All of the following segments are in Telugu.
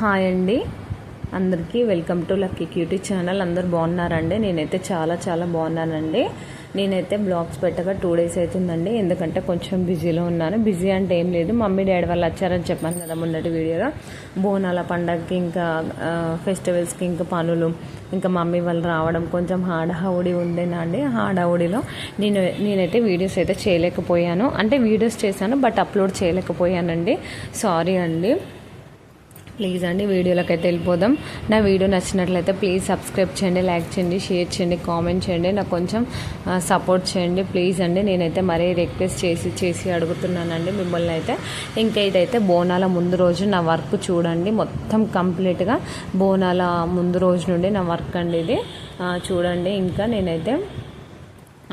హాయ్ అండి. అందరికీ welcome to Lucky Cutie channel. అందరు బాగున్నారండి? నేనైతే చాలా చాలా బాగున్నానండి. నేనైతే బ్లాగ్స్ పెట్టగా టూ డేస్ అవుతుందండి. ఎందుకంటే కొంచెం బిజీలో ఉన్నాను. బిజీ అంటే ఏం లేదు. మమ్మీ డాడీ వాళ్ళు వచ్చారని చెప్పాను కదా మొన్నటి వీడియోలో. బోనాల పండగకి ఇంకా ఫెస్టివల్స్కి ఇంకా పనులు ఇంకా మమ్మీ వాళ్ళు రావడం కొంచెం హాడహౌడి ఉండేనండి హాడహౌడిలో నేను నేనైతే వీడియోస్ అయితే చేయలేకపోయాను. అంటే వీడియోస్ చేశాను బట్ అప్లోడ్ చేయలేకపోయానండి. సారీ అండి. ప్లీజ్ అండి వీడియోలోకి అయితే వెళ్ళిపోదాం. నా వీడియో నచ్చినట్లయితే ప్లీజ్ సబ్స్క్రైబ్ చేయండి లైక్ చేయండి షేర్ చేయండి కామెంట్ చేయండి. నాకు కొంచెం సపోర్ట్ చేయండి ప్లీజ్ అండి. నేనైతే మరీ రిక్వెస్ట్ చేసి చేసి అడుగుతున్నానండి మిమ్మల్ని అయితే. ఇంకా ఇదైతే బోనాల ముందు రోజు నా వర్క్ చూడండి. మొత్తం కంప్లీట్గా బోనాల ముందు రోజు నుండి నా వర్క్ అండి ఇది. చూడండి. ఇంకా నేనైతే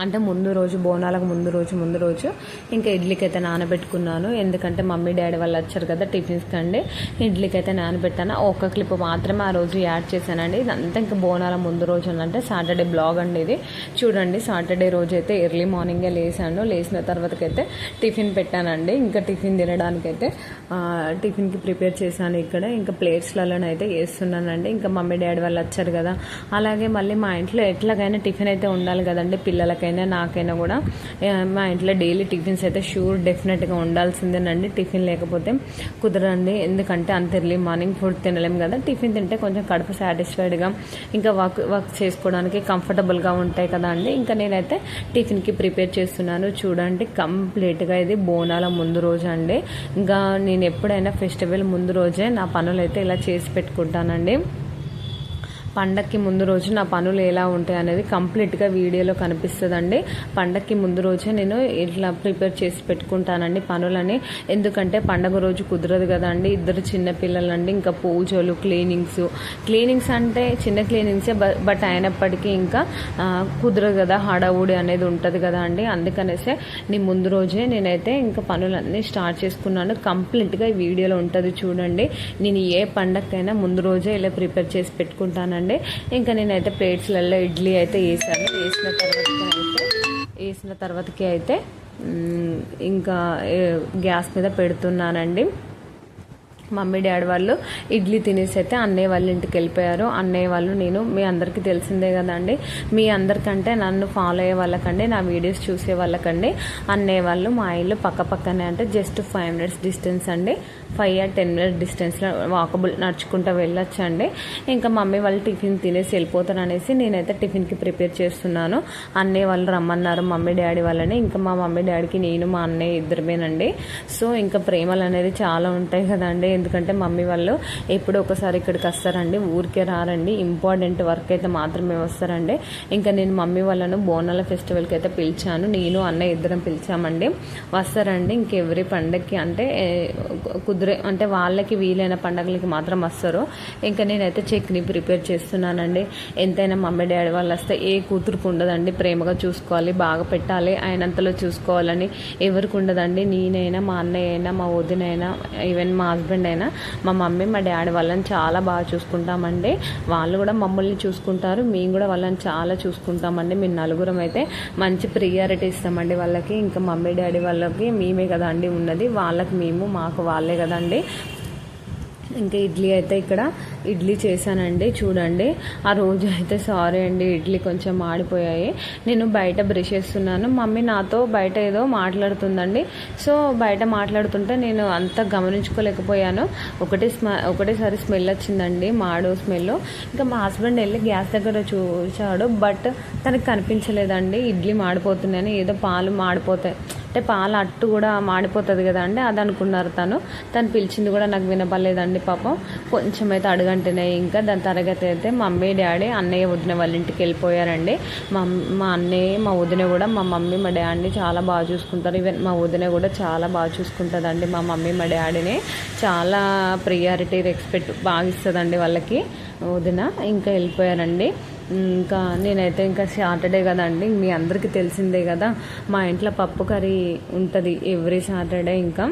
అంటే ముందు రోజు బోనాలకు ముందు రోజు ముందు రోజు ఇంకా ఇడ్లీకి అయితే నానబెట్టుకున్నాను. ఎందుకంటే మమ్మీ డాడీ వాళ్ళు వచ్చారు కదా టిఫిన్స్కి అండి ఇడ్లీకి అయితే నానబెట్టాను. ఒక క్లిప్ మాత్రమే ఆ రోజు యాడ్ చేశానండి. ఇదంతా ఇంకా బోనాల ముందు రోజు అంటే సాటర్డే బ్లాగ్ అండి ఇది. చూడండి సాటర్డే రోజు అయితే ఎర్లీ మార్నింగే లేసాను. లేచిన తర్వాతకైతే టిఫిన్ పెట్టానండి. ఇంకా టిఫిన్ తినడానికైతే టిఫిన్కి ప్రిపేర్ చేశాను ఇక్కడ. ఇంకా ప్లేట్స్లలోనైతే వేస్తున్నానండి. ఇంకా మమ్మీ డాడీ వాళ్ళు వచ్చారు కదా. అలాగే మళ్ళీ మా ఇంట్లో ఎట్లాగైనా టిఫిన్ అయితే ఉండాలి కదండి పిల్లలకి నాకైనా నాకైనా కూడా మా ఇంట్లో డైలీ టిఫిన్స్ అయితే షూర్ డెఫినెట్గా ఉండాల్సిందేనండి. టిఫిన్ లేకపోతే కుదరండి ఎందుకంటే అంత ఎర్లీ మార్నింగ్ ఫుడ్ తినలేము కదా. టిఫిన్ తింటే కొంచెం కడుపు సాటిస్ఫైడ్గా ఇంకా వర్క్ వర్క్ చేసుకోవడానికి కంఫర్టబుల్గా ఉంటాయి కదా అండి. ఇంకా నేనైతే టిఫిన్కి ప్రిపేర్ చేస్తున్నాను. చూడండి కంప్లీట్గా ఇది బోనాల ముందు రోజు అండి. ఇంకా నేను ఎప్పుడైనా ఫెస్టివల్ ముందు రోజే నా పనులు అయితే ఇలా చేసి పెట్టుకుంటానండి. పండక్కి ముందు రోజు నా పనులు ఎలా ఉంటాయి అనేది కంప్లీట్గా వీడియోలో కనిపిస్తుందండి. పండక్కి ముందు రోజే నేను ఇట్లా ప్రిపేర్ చేసి పెట్టుకుంటానండి పనులని. ఎందుకంటే పండగ రోజు కుదరదు కదండి. ఇద్దరు చిన్న పిల్లలండి ఇంకా పూజలు క్లీనింగ్స్. క్లీనింగ్స్ అంటే చిన్న క్లీనింగ్సే బట్ అయినప్పటికీ ఇంకా కుదరదు కదా హడావుడి అనేది ఉంటుంది కదా అండి. అందుకనేసే నీ ముందు రోజే నేనైతే ఇంకా పనులన్నీ స్టార్ట్ చేసుకున్నాను. కంప్లీట్గా ఈ వీడియోలో ఉంటుంది చూడండి. నేను ఏ పండగకైనా ముందు రోజే ఇలా ప్రిపేర్ చేసి పెట్టుకుంటానండి. ఉండే ఇంకా నేనైతే ప్లేట్స్లలో ఇడ్లీ అయితే వేసాను. వేసిన తర్వాతకి అయితే వేసిన తర్వాతకి అయితే ఇంకా గ్యాస్ మీద పెడుతున్నానండి. మమ్మీ డాడీ వాళ్ళు ఇడ్లీ తినేసి అయితే అన్నయ్య వాళ్ళ ఇంటికి వెళ్ళిపోయారు. అన్నయ్య వాళ్ళు నేను మీ అందరికీ తెలిసిందే కదండి. మీ అందరికంటే నన్ను ఫాలో అయ్యే వాళ్ళకండి నా వీడియోస్ చూసే వాళ్ళకండి. అన్నయ్య వాళ్ళు మా ఇల్లు పక్క పక్కనే అంటే జస్ట్ ఫైవ్ మినిట్స్ డిస్టెన్స్ అండి. ఫైవ్ ఆర్ టెన్ మినిట్స్ డిస్టెన్స్లో వాకబుల్ నడుచుకుంటూ వెళ్ళొచ్చు అండి ఇంకా మమ్మీ వాళ్ళు టిఫిన్ తినేసి వెళ్ళిపోతారు అనేసి నేనైతే టిఫిన్కి ప్రిపేర్ చేస్తున్నాను. అన్నయ్య వాళ్ళు రమ్మన్నారు మమ్మీ డాడీ వాళ్ళని. ఇంకా మా మమ్మీ డాడీకి నేను మా అన్నయ్య ఇద్దరమేనండి. సో ఇంకా ప్రేమలు అనేది చాలా ఉంటాయి కదండి. ఎందుకంటే మమ్మీ వాళ్ళు ఎప్పుడో ఒకసారి ఇక్కడికి వస్తారండి ఊరికే రారండి. ఇంపార్టెంట్ వర్క్ అయితే మాత్రమే వస్తారండి. ఇంకా నేను మమ్మీ వాళ్ళను బోనాల ఫెస్టివల్కి అయితే పిలిచాను. నేను అన్న ఇద్దరం పిలిచామండి. వస్తారండి ఇంకెవరి పండగకి అంటే కుదిరే అంటే వాళ్ళకి వీలైన పండగలకి మాత్రం వస్తారు. ఇంకా నేనైతే చెక్ని ప్రిపేర్ చేస్తున్నానండి. ఎంతైనా మమ్మీ డాడీ వాళ్ళు వస్తే ఏ కూతురుకు ఉండదండి. ప్రేమగా చూసుకోవాలి బాగా పెట్టాలి ఆయనంతలో చూసుకోవాలని ఎవరికి ఉండదండి. నేనైనా మా అన్నయ్య అయినా మా వదినైనా ఈవెన్ మా హస్బెండ్ అయినా మా మమ్మీ మా డాడీ వాళ్ళని చాలా బాగా చూసుకుంటామండి. వాళ్ళు కూడా మమ్మల్ని చూసుకుంటారు. మేము కూడా వాళ్ళని చాలా చూసుకుంటామండి. మేము నలుగురం అయితే మంచి ప్రియారిటీ ఇస్తామండి వాళ్ళకి. ఇంకా మమ్మీ డాడీ వాళ్ళకి మేమే కదండి ఉన్నది. వాళ్ళకి మేము మాకు వాళ్ళే కదండి. ఇంకా ఇడ్లీ అయితే ఇక్కడ ఇడ్లీ చేశానండి చూడండి. ఆ రోజు అయితే సారీ అండి ఇడ్లీ కొంచెం మాడిపోయాయి. నేను బయట బ్రష్ చేస్తున్నాను. మమ్మీ నాతో బయట ఏదో మాట్లాడుతుందండి. సో బయట మాట్లాడుతుంటే నేను అంత గమనించుకోలేకపోయాను. ఒకటే స్మె ఒకటేసారి స్మెల్ వచ్చిందండి మాడు స్మెల్. ఇంకా మా హస్బెండ్ వెళ్ళి గ్యాస్ దగ్గర చూశాడు బట్ తనకు కనిపించలేదండి. ఇడ్లీ మాడిపోతున్నాయని ఏదో పాలు మాడిపోతాయి. అంటే పాల అట్టు కూడా మాడిపోతుంది కదా అండి? అది అనుకున్నారు తను. తను పిలిచింది కూడా నాకు వినపడలేదండి పాపం. కొంచెం అయితే అడుగంటేనే ఇంకా. దాని తరగతి అయితే మమ్మీ డాడీ అన్నయ్య వదిన వాళ్ళ ఇంటికి వెళ్ళిపోయారండి. మా మా అన్నయ్య మా వదిన కూడా మా మమ్మీ మా డాడీని చాలా బాగా చూసుకుంటారు. ఈవెన్ మా వదిన కూడా చాలా బాగా చూసుకుంటుందండి. మా మమ్మీ మా డాడీని చాలా ప్రియారిటీ రెస్పెక్ట్ బాగా ఇస్తుందండి వాళ్ళకి. వదిన ఇంకా వెళ్ళిపోయారండి. ఇంకా నేనైతే ఇంకా సాటర్డే కదండి మీ అందరికీ తెలిసిందే కదా మా ఇంట్లో పప్పు కర్రీ ఉంటుంది ఎవ్రీ సాటర్డే ఇంకా.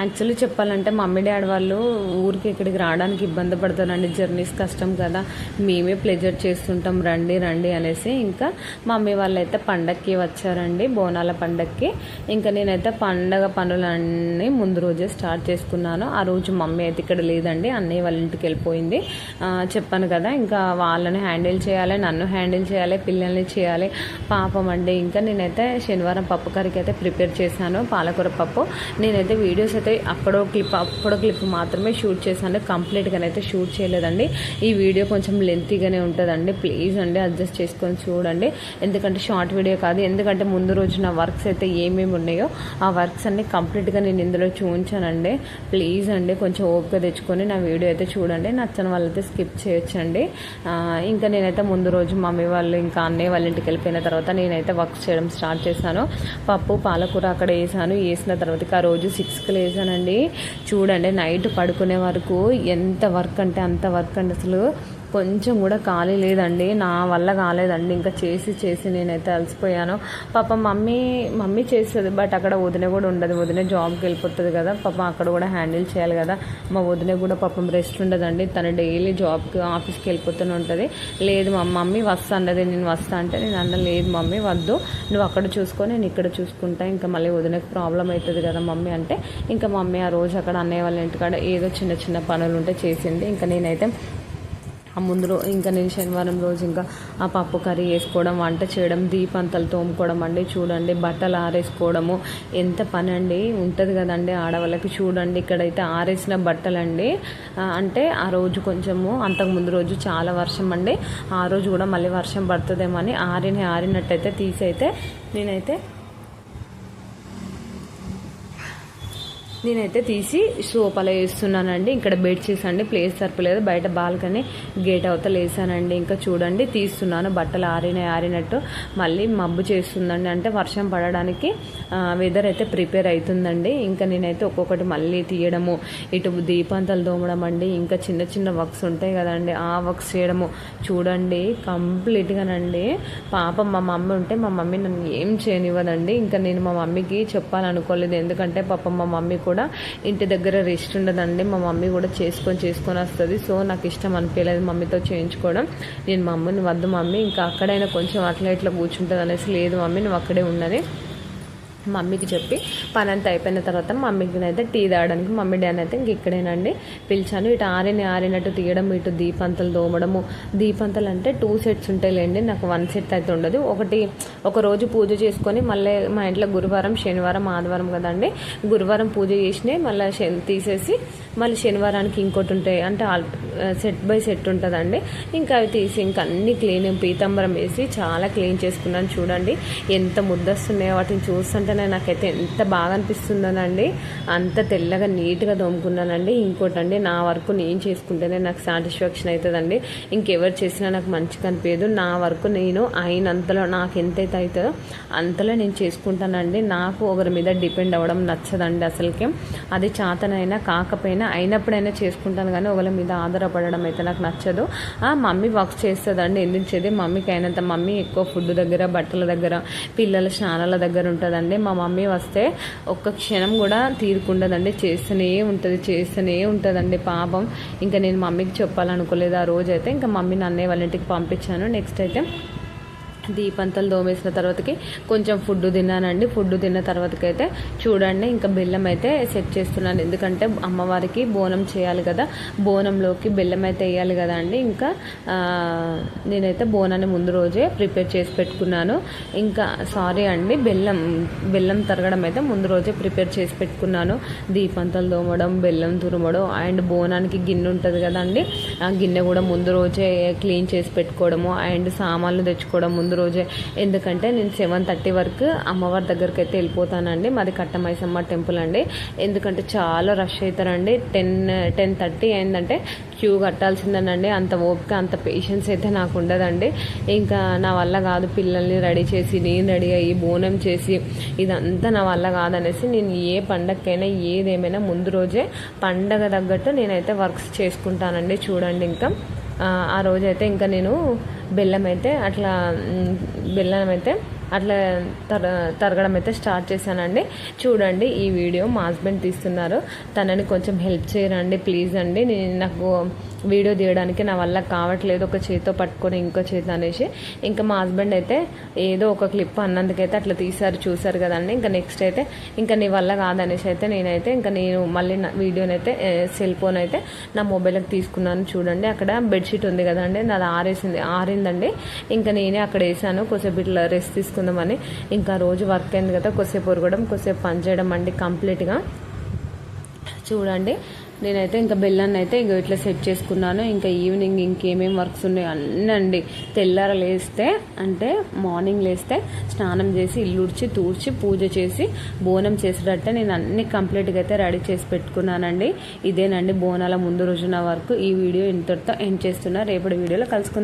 యాక్చువల్లీ చెప్పాలంటే మమ్మీ డాడీ వాళ్ళు ఊరికి ఇక్కడికి రావడానికి ఇబ్బంది పడతారండి. జర్నీస్ కష్టం కదా. మేమే ప్లెజర్ చేస్తుంటాం. రండి రండి అనేసి ఇంకా మమ్మీ వాళ్ళు అయితే పండక్కి వచ్చారండి. బోనాల పండక్కి. ఇంకా నేనైతే పండగ పనులన్నీ ముందు రోజే స్టార్ట్ చేసుకున్నాను. ఆ రోజు మమ్మీ అయితే ఇక్కడ లేదండి. అన్నయ్య వాళ్ళ ఇంటికి వెళ్ళిపోయింది. చెప్పాను కదా ఇంకా వాళ్ళని హ్యాండిల్ చేయాలి నన్ను హ్యాండిల్ చేయాలి పిల్లల్ని చేయాలి. పాపం అండి. ఇంకా నేనైతే శనివారం పప్పు కర్రీకి అయితే ప్రిపేర్ చేశాను. పాలకూర పప్పు. నేనైతే వీడియోస్ అయితే అక్కడో క్లిప్ అప్పుడో క్లిప్ మాత్రమే షూట్ చేశాను. కంప్లీట్గా అయితే షూట్ చేయలేదండి. ఈ వీడియో కొంచెం లెంతీగానే ఉంటుందండి. ప్లీజ్ అండి అడ్జస్ట్ చేసుకొని చూడండి. ఎందుకంటే షార్ట్ వీడియో కాదు. ఎందుకంటే ముందు రోజు నా వర్క్స్ అయితే ఏమేమి ఉన్నాయో ఆ వర్క్స్ అన్ని కంప్లీట్గా నేను ఇందులో చూపించానండి. ప్లీజ్ అండి కొంచెం ఓపిక తెచ్చుకొని నా వీడియో అయితే చూడండి. నచ్చని వాళ్ళైతే స్కిప్ చేయొచ్చండి. ఇంకా నేనైతే ముందు రోజు మమ్మీ వాళ్ళు ఇంకా అన్నయ్య వాళ్ళ ఇంటికి వెళ్ళిపోయిన తర్వాత నేనైతే వర్క్ చేయడం స్టార్ట్ చేశాను. పప్పు పాలకూర అక్కడ వేసాను. వేసిన తర్వాత ఆ రోజు సిక్స్కి వేసానండి చూడండి నైట్ పడుకునే వరకు ఎంత వర్క్ అంటే అంత వర్క్ అంటే అసలు. కొంచెం కూడా ఖాళీ లేదండి. నా వల్ల కాలేదండి. ఇంకా చేసి చేసి నేనైతే అలసిపోయాను. పాప మమ్మీ మమ్మీ చేస్తుంది బట్ అక్కడ వదిన కూడా ఉండదు. వదిన జాబ్కి వెళ్ళిపోతుంది కదా. పాపం అక్కడ కూడా హ్యాండిల్ చేయాలి కదా. మా వదిన కూడా పాపం రెస్ట్ ఉండదండి. తను డైలీ జాబ్కి ఆఫీస్కి వెళ్ళిపోతూనే ఉంటుంది. లేదు మా మమ్మీ వస్తా అన్నది. నేను వస్తా అంటే నేను అన్న లేదు మమ్మీ వద్దు. నువ్వు అక్కడ చూసుకో నేను ఇక్కడ చూసుకుంటా. ఇంకా మళ్ళీ వదినకు ప్రాబ్లం అవుతుంది కదా మమ్మీ అంటే. ఇంకా మమ్మీ ఆ రోజు అక్కడ అన్నయ్య వాళ్ళ ఇంటికాడ ఏదో చిన్న చిన్న పనులు ఉంటే చేసింది. ఇంకా నేనైతే ముందు రోజు ఇంకా నేను శనివారం రోజు ఇంకా ఆ పప్పు కర్రీ వేసుకోవడం వంట చేయడం దీపంతలు తోముకోవడం అండి చూడండి బట్టలు ఆరేసుకోవడము. ఎంత పని అండి ఉంటుంది కదండి ఆడవాళ్ళకి చూడండి ఇక్కడైతే ఆరేసిన బట్టలండి. అంటే ఆ రోజు కొంచెము అంతకు ముందు రోజు చాలా వర్షం అండి. ఆ రోజు కూడా మళ్ళీ వర్షం పడుతుందేమో అని ఆరిన ఆరినట్టయితే తీసైతే నేనైతే నేనైతే తీసి సోపాల వేస్తున్నానండి. ఇక్కడ బెడ్ చేసండి ప్లేస్ సరిపోలేదు. బయట బాల్కనీ గేట్ అవతల వేసానండి. ఇంకా చూడండి తీస్తున్నాను. బట్టలు ఆరినాయి ఆరినట్టు మళ్ళీ మబ్బు చేస్తుందండి. అంటే వర్షం పడడానికి వెదర్ అయితే ప్రిపేర్ అవుతుందండి. ఇంకా నేనైతే ఒక్కొక్కటి మళ్ళీ తీయడము ఇటు దీపాంతలు దోమడం అండి. ఇంకా చిన్న చిన్న వర్క్స్ ఉంటాయి కదండి. ఆ వర్క్స్ చేయడము చూడండి. కంప్లీట్గానండి. పాపం మా మమ్మీ ఉంటే మా మమ్మీ నన్ను ఏం చేయనివ్వదండి. ఇంకా నేను మా మమ్మీకి చెప్పాలనుకోలేదు. ఎందుకంటే పాపం మా మమ్మీ కూడా ఇంటి దగ్గర రెస్ట్ ఉండదండి. మా మమ్మీ కూడా చేసుకొని చేసుకొని వస్తుంది. సో నాకు ఇష్టం అనిపించలేదు మమ్మీతో చేయించుకోవడం. నేను మా అమ్మని వద్దు మమ్మీ. ఇంకా అక్కడైనా కొంచెం అట్లా ఇట్లా కూర్చుంటుంది అనేసి లేదు మమ్మీ. నువ్వు అక్కడే ఉన్నది. మమ్మీకి చెప్పి పని అంతా అయిపోయిన తర్వాత మమ్మీకి అయితే టీ తాగడానికి మమ్మీ డాన్ అయితే ఇంక ఇక్కడేనండి పిలిచాను. ఇటు ఆరిని ఆరినట్టు తీయడం ఇటు దీపంతలు దోమడము దీపంతలు అంటే టూ సెట్స్ ఉంటాయిలేండి నాకు వన్ సెట్ అయితే ఉండదు. ఒకటి ఒక రోజు పూజ చేసుకొని మళ్ళీ మా ఇంట్లో గురువారం శనివారం ఆదివారం కదండి గురువారం పూజ చేసినే మళ్ళీ తీసేసి మళ్ళీ శనివారానికి ఇంకోటి ఉంటాయి అంటే సెట్ బై సెట్ ఉంటుందండి. ఇంకా అవి తీసి ఇంకా అన్ని క్లీన్ పీతాంబరం వేసి చాలా క్లీన్ చేసుకున్నాను చూడండి. ఎంత ముద్దస్తున్నాయో వాటిని చూస్తుంటే వెంటనే నాకైతే ఎంత బాగా అనిపిస్తుందోనండి అంత తెల్లగా నీట్గా దోముకున్నానండి. ఇంకోటండి నా వరకు నేను చేసుకుంటేనే నాకు సాటిస్ఫాక్షన్ అవుతుందండి ఇంకెవరు చేసినా నాకు మంచిగా అనిపించదు నా వరకు నేను అయినంతలో నాకు ఎంతైతే అవుతుందో అంతలో నేను చేసుకుంటానండి. నాకు ఒకరి మీద డిపెండ్ అవ్వడం నచ్చదండి అసలుకి. అది చాతనైనా కాకపోయినా అయినప్పుడైనా చేసుకుంటాను కానీ ఒకరి మీద ఆధారపడడం అయితే నాకు నచ్చదు. ఆ మమ్మీ వర్క్ చేస్తుందండి. ఎందుకు చేది మమ్మీకి అయినంత మమ్మీ ఎక్కువ ఫుడ్ దగ్గర బట్టల దగ్గర పిల్లల స్నానాల దగ్గర ఉంటుందండి. మా మమ్మీ వస్తే ఒక్క క్షణం కూడా తీరుకుండదండి. చేస్తూనే ఉంటుంది చేస్తూనే ఉంటుందండి పాపం. ఇంకా నేను మమ్మీకి చెప్పాలనుకోలేదు. ఆ రోజైతే ఇంకా మమ్మీ నన్నే వాళ్ళ ఇంటికి పంపించాను. నెక్స్ట్ అయితే దీపంతలు దోమేసిన తర్వాతకి కొంచెం ఫుడ్ తిన్నానండి. ఫుడ్ తిన్న తర్వాతకైతే అయితే చూడండి ఇంకా బెల్లం అయితే సెట్ చేస్తున్నాను. ఎందుకంటే అమ్మవారికి బోనం చేయాలి కదా. బోనంలోకి బెల్లం అయితే వేయాలి కదా అండి. ఇంకా నేనైతే బోనాన్ని ముందు రోజే ప్రిపేర్ చేసి పెట్టుకున్నాను. ఇంకా సారీ అండి బెల్లం బెల్లం తరగడం అయితే ముందు రోజే ప్రిపేర్ చేసి పెట్టుకున్నాను. దీపంతలు దోమడం బెల్లం తురమడం అండ్ బోనానికి గిన్నె ఉంటుంది కదండి. ఆ గిన్నె కూడా ముందు రోజే క్లీన్ చేసి పెట్టుకోవడము అండ్ సామాన్లు తెచ్చుకోవడం ముందు రోజే. ఎందుకంటే నేను సెవెన్ థర్టీ వరకు అమ్మవారి దగ్గరికి అయితే వెళ్ళిపోతానండి. మాది కట్టమైసమ్మ టెంపుల్ అండి. ఎందుకంటే చాలా రష్ అవుతారండి. టెన్ టెన్ థర్టీ అయిందంటే క్యూ కట్టాల్సిందేనండి. అంత ఓపిక అంత పేషెన్స్ అయితే నాకు ఉండదండి. ఇంకా నా వల్ల కాదు పిల్లల్ని రెడీ చేసి నేను రెడీ అయ్యి బోనం చేసి ఇదంతా నా వల్ల కాదనేసి నేను ఏ పండగకైనా ఏదేమైనా ముందు రోజే పండగ తగ్గట్టు నేనైతే వర్క్స్ చేసుకుంటానండి. చూడండి ఇంకా. ఆ రోజైతే ఇంకా నేను బెల్లం అయితే అట్లా బెల్లం అయితే అట్లా తర తరగడం అయితే స్టార్ట్ చేశానండి. చూడండి ఈ వీడియో మా హస్బెండ్ తీస్తున్నారు. తనని కొంచెం హెల్ప్ చేయరండి ప్లీజ్ అండి. నేను నాకు వీడియో తీయడానికి నా వల్ల కావట్లేదు ఒక చేతితో పట్టుకొని ఇంకో చేతి అనేసి. ఇంకా మా హస్బెండ్ అయితే ఏదో ఒక క్లిప్ అన్నందుకైతే అట్లా తీసారు చూసారు కదండి. ఇంకా నెక్స్ట్ అయితే ఇంకా నీ వల్ల కాదనేసి అయితే నేనైతే ఇంకా నేను మళ్ళీ నా వీడియోనైతే సెల్ ఫోన్ అయితే నా మొబైల్కి తీసుకున్నాను చూడండి. అక్కడ బెడ్షీట్ ఉంది కదండి నాది ఆరేసింది ఆరిందండి. ఇంకా నేనే అక్కడ వేసాను కొంచెం ఇట్లా రెస్ట్ తీసుకుందామని ఇంకా రోజు వర్క్ అయింది కదా కొద్దిసేపు ఉరగడం కొద్దిసేపు పని చేయడం అండి కంప్లీట్గా. చూడండి నేనైతే ఇంకా బెల్లాన్ని అయితే ఇంక ఇట్లా సెట్ చేసుకున్నాను. ఇంకా ఈవినింగ్ ఇంకేమేమి వర్క్స్ ఉన్నాయి అన్నీ అండి. తెల్లార లేస్తే అంటే మార్నింగ్ లేస్తే స్నానం చేసి ఇల్లు ఉడిచి తూడ్చి పూజ చేసి బోనం చేసేటట్టే నేను అన్ని కంప్లీట్గా అయితే రెడీ చేసి పెట్టుకున్నానండి. ఇదేనండి బోనాల ముందు రోజున వరకు. ఈ వీడియో ఇంతటితో ఎండ్ చేస్తున్నా. రేపటి వీడియోలో కలుసుకుందాం.